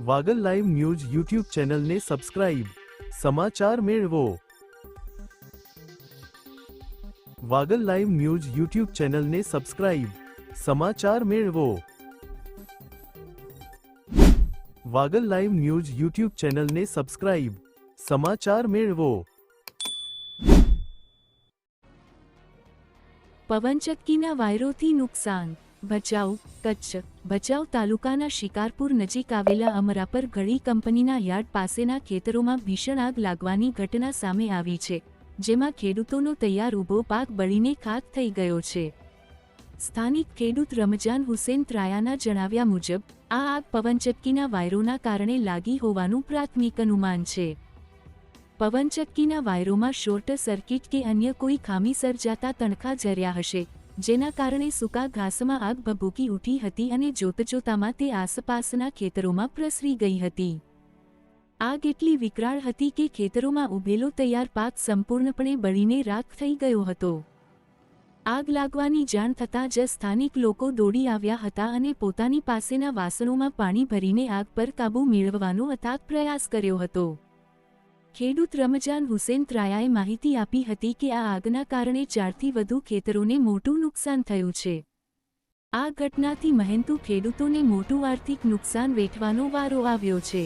Wagle live news YouTube ચેનલને subscribe સમાચાર મેળવો વાગલ લાઈવ ન્યૂઝ યુટ્યુબ ચેનલને સબસ્ક્રાઇબ સમાચાર મેળવો વાગલ લાઈવ ન્યૂઝ યુટ્યુબ ચેનલને સબસ્ક્રાઇબ સમાચાર મેળવો પવનચક્કીના વાયરોથી નુકસાન ભચાઉ, કચ્છ. ભચાઉ તાલુકાના શિકારપુર નજીક આવેલા અમરાપર ઘડી કંપનીના યાર્ડ પાસેના ખેતરોમાં ભીષણ આગ લાગવાની ઘટના સામે આવી છે, જેમાં ખેડૂતોનો તૈયાર ઊભો પાક બળીને ખાક થઈ ગયો છે. સ્થાનિક ખેડૂત રમજાન હુસેન ત્રાયાના જણાવ્યા મુજબ, આ આગ પવનચક્કીના વાયરોના કારણે લાગી હોવાનું પ્રાથમિક અનુમાન છે. પવનચક્કીના વાયરોમાં શોર્ટ સર્કિટ કે અન્ય કોઈ ખામી સર્જાતા તણખા જર્યા હશે જેના કારણે સૂકા ઘાસમાં આગ ભભૂકી ઉઠી હતી અને જોતજોતામાં તે આસપાસના ખેતરોમાં પ્રસરી ગઈ હતી. આગ એટલી વિકરાળ હતી કે ખેતરોમાં ઉભેલો તૈયાર પાક સંપૂર્ણપણે બળીને રાખ થઈ ગયો હતો. આગ લાગવાની જાણ થતાં જ સ્થાનિક લોકો દોડી આવ્યા હતા અને પોતાની પાસેના વાસણોમાં પાણી ભરીને આગ પર કાબૂ મેળવવાનો અથાગ પ્રયાસ કર્યો હતો. ખેડૂત રમજાન હુસેન ત્રાયાએ માહિતી આપી હતી કે આ આગના કારણે ચારથી વધુ ખેતરોને મોટું નુકસાન થયું છે. આ ઘટનાથી મહેનતુ ખેડૂતોને મોટું આર્થિક નુકસાન વેઠવાનો વારો આવ્યો છે.